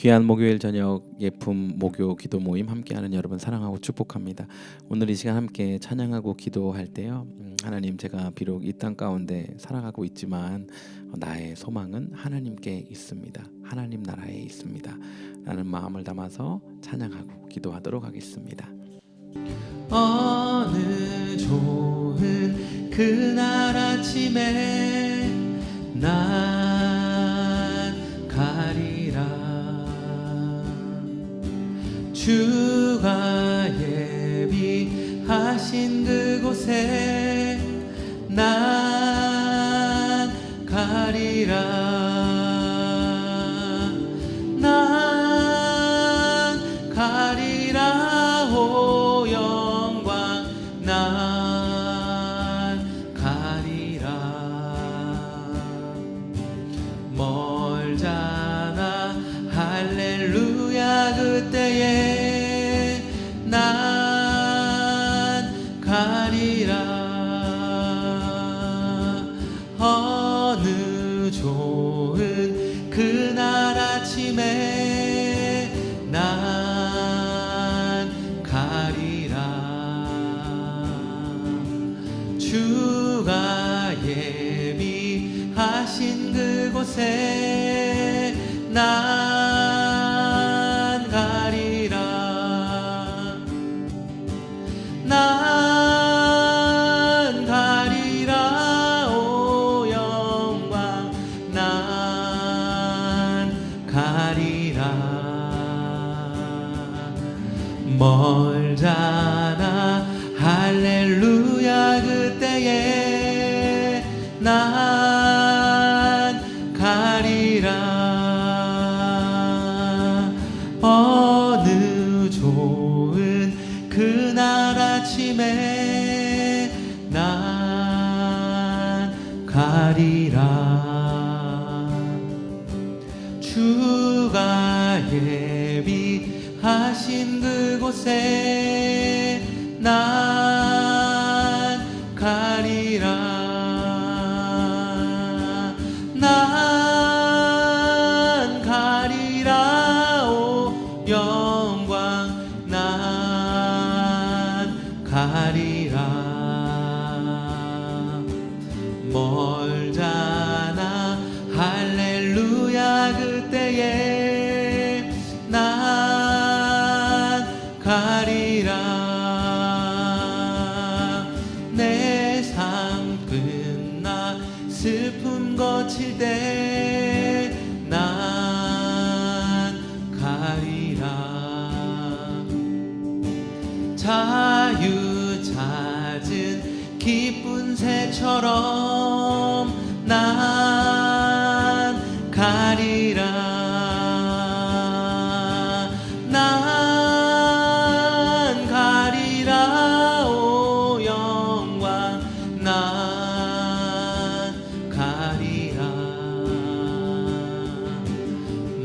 귀한 목요일 저녁 예품 목요 기도 모임 함께하는 여러분 사랑하고 축복합니다. 오늘 이 시간 함께 찬양하고 기도할 때요. 음, 하나님 제가 비록 이 땅 가운데 살아가고 있지만 나의 소망은 하나님께 있습니다. 하나님 나라에 있습니다. 라는 마음을 담아서 찬양하고 기도하도록 하겠습니다. 어느 좋은 그날 아침에 난 가리 주가 예비하신 그곳에 난 가리라 예비하신 그곳에 난 아침에 난 가리라. 주가 예비하신 그곳에 난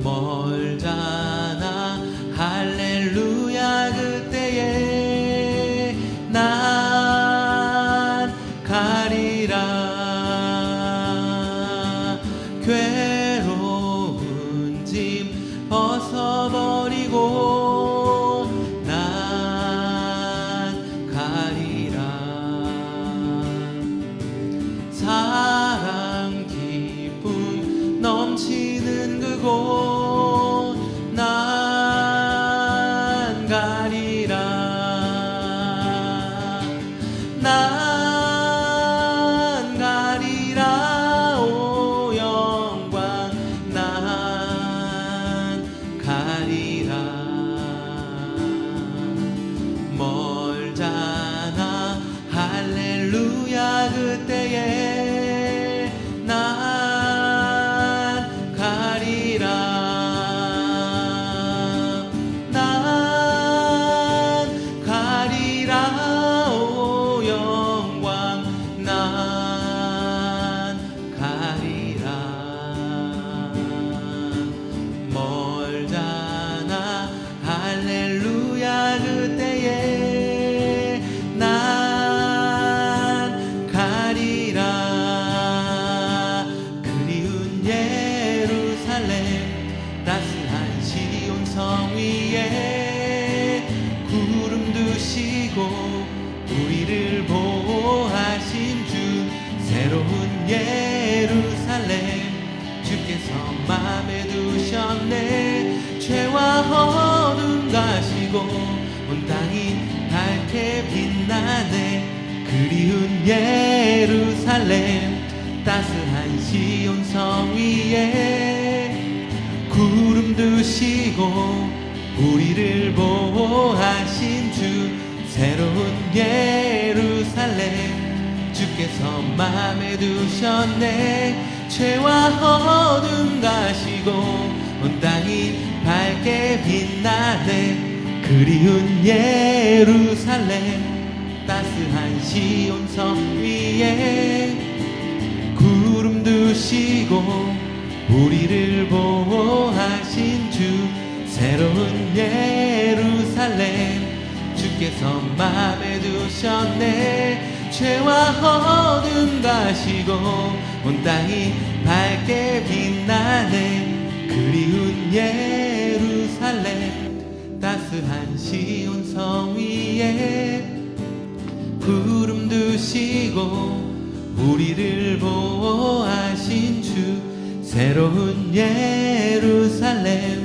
멀잖 우리를 보호하신 주 새로운 예루살렘. 주께서 마음에 두셨네. 죄와 어둠 가시고 온 땅이 밝게 빛나네. 그리운 예루살렘 따스한 시온성 위에 구름 두시고 우리를 보호하신 주 새로운 예루살렘 주께서 마음에 두셨네. 죄와 어둠 가시고 온 땅이 밝게 빛나네. 그리운 예루살렘 따스한 시온 성 위에 구름 두시고 우리를 보호하신 주 새로운 예루살렘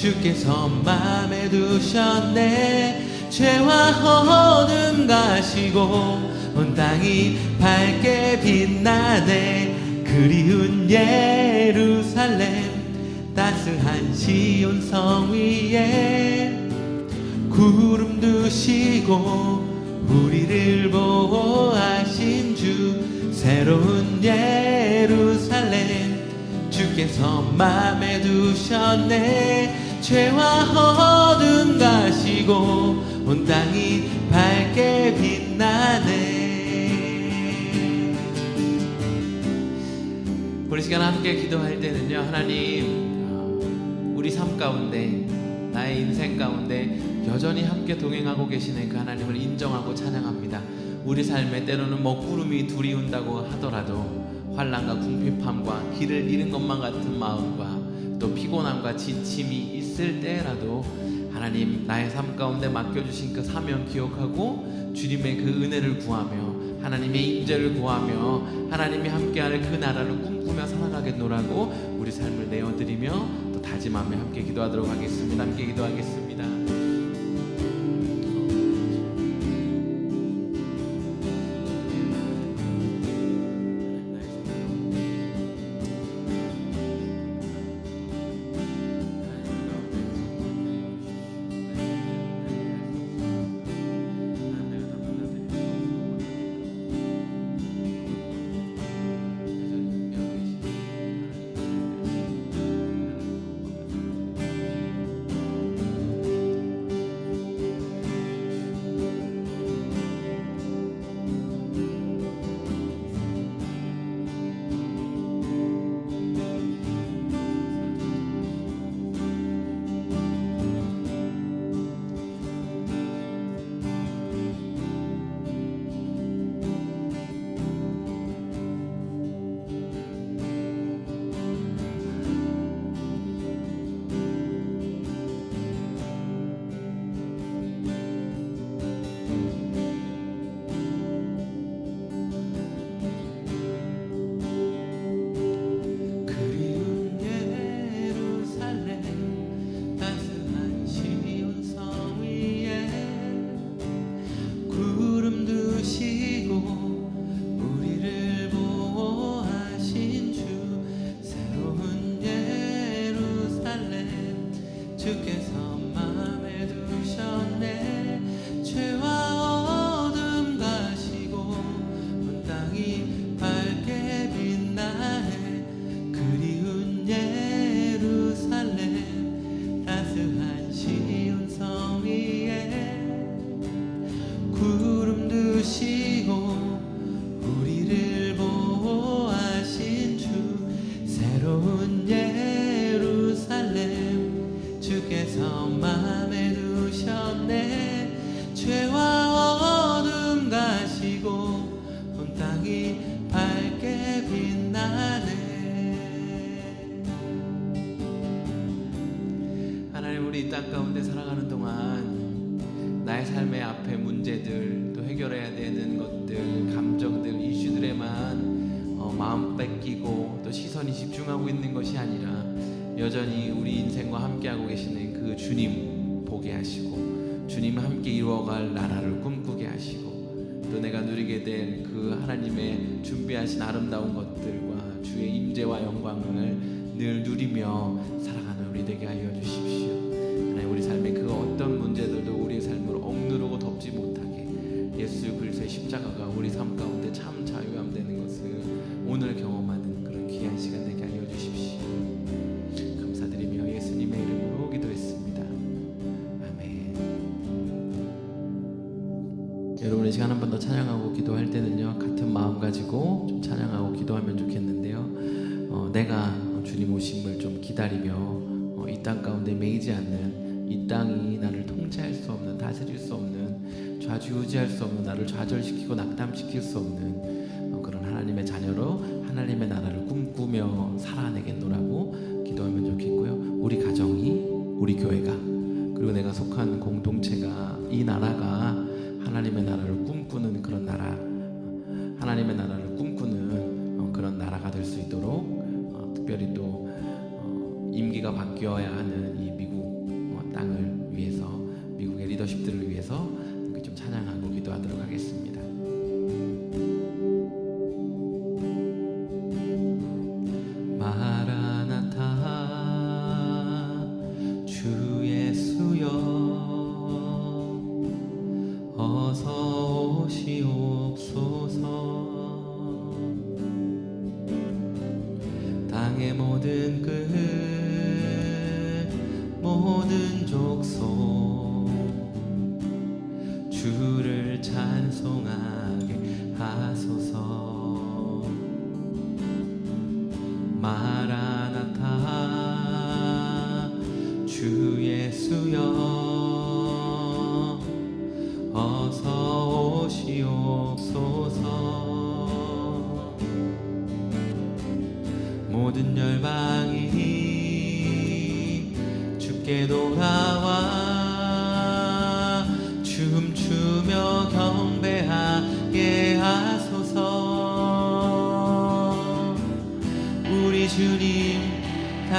주께서 마음에 두셨네. 죄와 어둠 가시고 온 땅이 밝게 빛나네. 그리운 예루살렘 따스한 시온 성 위에 구름 두시고 우리를 보호하신 주 새로운 예루살렘 주께서 마음에 두셨네 죄와 어둠 가시고 온 땅이 밝게 빛나네 우리 시간 함께 기도할 때는요 하나님 어, 우리 삶 가운데 나의 인생 가운데 여전히 함께 동행하고 계시는 그 하나님을 인정하고 찬양합니다. 우리 삶에 때로는 먹구름이 두리운다고 하더라도 환란과 궁핍함과 길을 잃은 것만 같은 마음과 또 피곤함과 지침이 있을 때라도 하나님 나의 삶 가운데 맡겨주신 그 사명 기억하고 주님의 그 은혜를 구하며 하나님의 임재를 구하며 하나님이 함께하는 그 나라를 꿈꾸며 살아가겠노라고 우리 삶을 내어드리며 또 다짐하며 함께 기도하도록 하겠습니다. 함께 기도하겠습니다. 마음에 두셨네. 죄와 어둠 가시고 온 땅이 밝게 빛나네. 하나님 우리 이 땅 가운데 살아가는 동안 나의 삶의 앞에 문제들 또 해결해야 되는 것들 감정들 이슈들에만 어, 마음 뺏기고 또 시선이 집중하고 있는 것이 아니라 여전히 우리 인생과 함께하고 계시는 그 주님 보게 하시고 주님 함께 이루어갈 나라를 꿈꾸게 하시고 또 내가 누리게 될그 하나님의 준비하신 아름다운 것들과 주의 임재와 영광을 늘 누리며 살아가는 우리 되게 하여 주십시오. 하나님 우리 삶의 그 어떤 문제들도 우리의 삶을 억누르고 덮지 못하게 예수 그리스도의 십자가가 우리 삶 가운데 참 자유함 되는 것을 오늘 경험하는 그런 귀한 시간 되게 하여 주십시오. 이 시간 한 번 더 찬양하고 기도할 때는요 같은 마음 가지고 좀 찬양하고 기도하면 좋겠는데요. 어, 내가 주님 오심을 좀 기다리며 어, 이땅 가운데 매이지 않는 이 땅이 나를 통치할 수 없는 다스릴 수 없는 좌지우지할 수 없는 나를 좌절시키고 낙담시킬 수 없는 어, 그런 하나님의 자녀로 하나님의 나라를 꿈꾸며 살아내겠노라고 기도하면 좋겠고요. 우리 가정이 우리 교회가 그리고 내가 속한 공동체가 이 나라 특별히 또 어, 임기가 바뀌어야 하는 땅의 모든 끝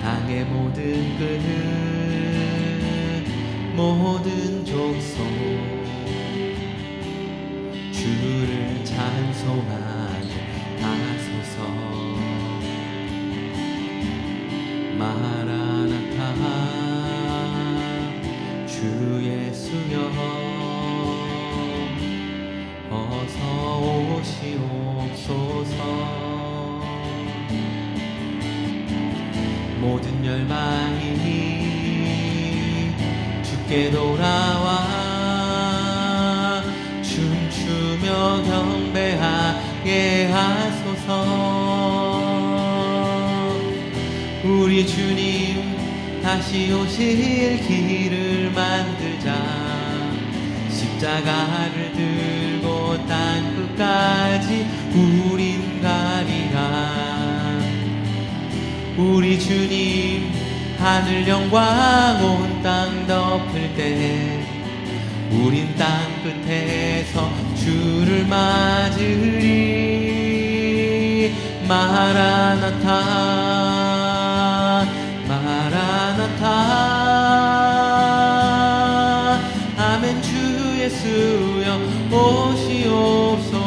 땅의 모든 끝 모든 족속 주를 찬송하게 하소서 주께 돌아와. 춤추며 경배하게 하소서. 우리 주님 다시 오실 길을 만들자. 십자가를 들고 땅 끝까지 우린 가리라. 우리 주님 하늘 영광 온 땅 덮을 때 우린 땅 끝에서 주를 맞으리. 마라나타 마라나타. 아멘 주 예수여 오시옵소서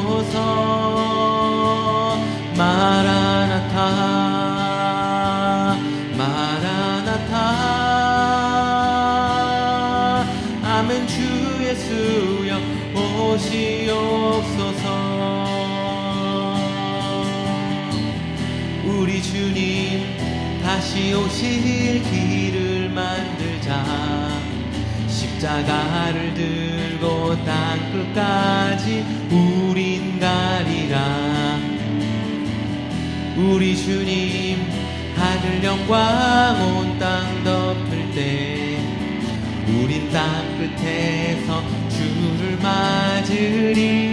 오실 길을 만들자. 십자가를 들고 땅끝까지 우린 가리라. 우리 주님 하늘 영광 온 땅 덮을 때 우린 땅 끝에서 주를 맞으리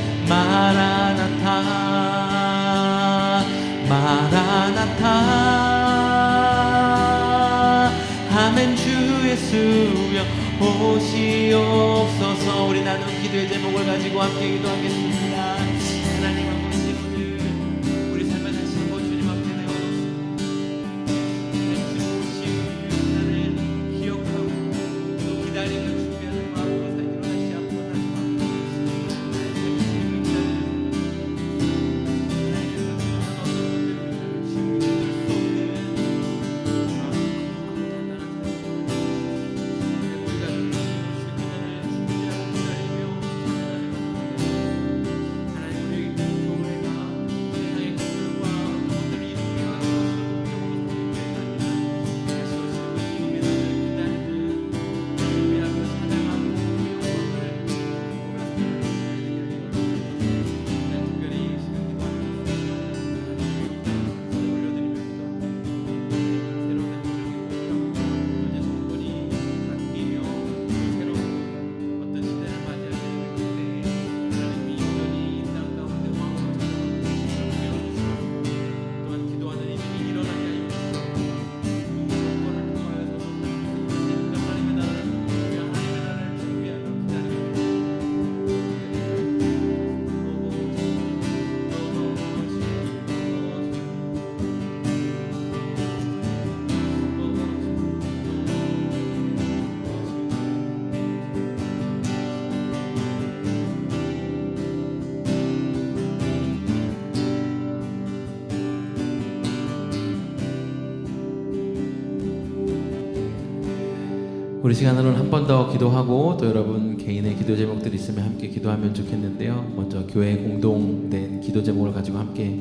마라나타 마라나타. 아멘 주 예수여 오시옵소서. 우리 나눈 기도의 제목을 가지고 함께 기도하겠습니다 우리 시간으로는 한 번 더 기도하고 또 여러분 개인의 기도 제목들 있으면 함께 기도하면 좋겠는데요. 먼저 교회 공동된 기도 제목을 가지고 함께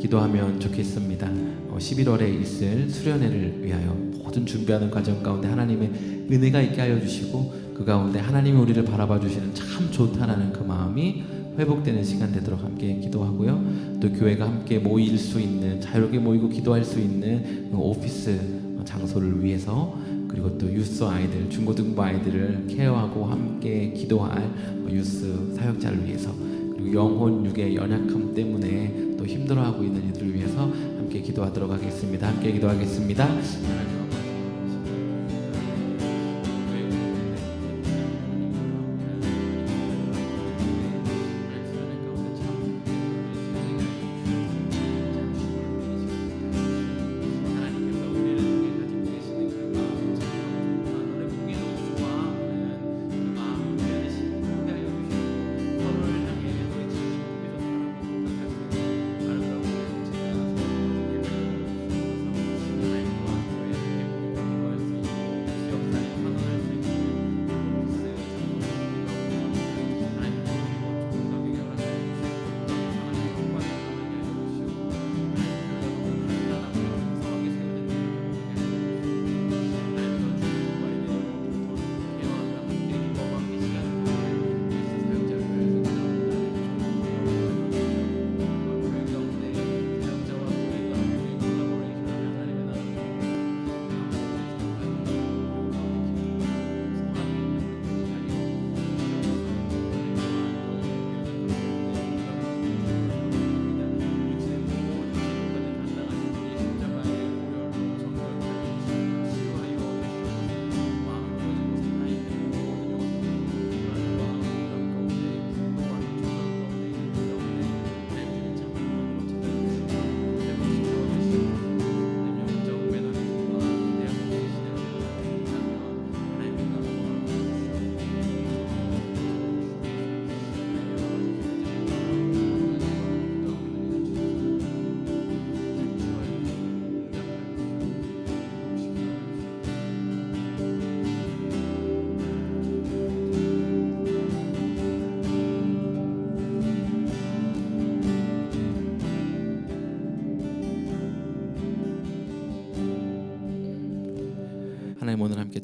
기도하면 좋겠습니다. 어, 11월에 있을 수련회를 위하여 모든 준비하는 과정 가운데 하나님의 은혜가 있게 하여 주시고 그 가운데 하나님이 우리를 바라봐 주시는 참 좋다라는 그 마음이 회복되는 시간 되도록 함께 기도하고요. 또 교회가 함께 모일 수 있는 자유롭게 모이고 기도할 수 있는 그 오피스 장소를 위해서 그리고 또 유스 아이들 중고등부 아이들을 케어하고 함께 기도할 유스 사역자를 위해서 그리고 영혼 육의 연약함 때문에 또 힘들어하고 있는 이들을 위해서 함께 기도하도록 하겠습니다. 함께 기도하겠습니다.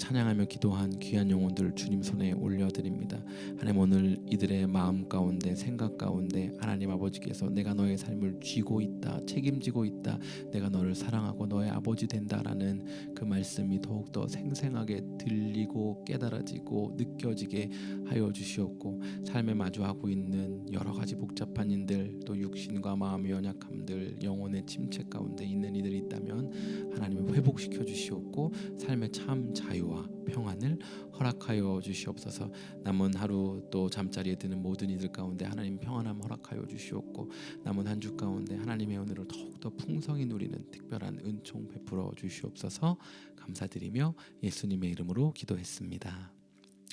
찬양하며 기도한 귀한 영혼들 주님 손에 올려드립니다. 하나님 오늘 이들의 마음 가운데 생각 가운데 하나님 아버지께서 내가 너의 삶을 쥐고 있다 책임지고 있다 내가 너를 사랑하고 너의 아버지 된다라는 그 말씀이 더욱더 생생하게 들리고 깨달아지고 느껴지게 하여 주시옵고 삶에 마주하고 있는 여러 가지 복잡한 일들 또 육신과 마음의 연약함들 영혼의 침체 가운데 있는 이들이 있다면 하나님을 회복시켜 주시옵고 삶의 참 자유와 평안을 허락하여 주시옵소서. 남은 하루 또 잠자리에 드는 모든 이들 가운데 하나님 평안함 허락하여 주시옵고 남은 한 주 가운데 하나님의 은혜를 더욱더 풍성히 누리는 특별한 은총 베풀어 주시옵소서. 감사드리며 예수님의 이름으로 기도했습니다.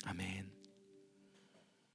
아멘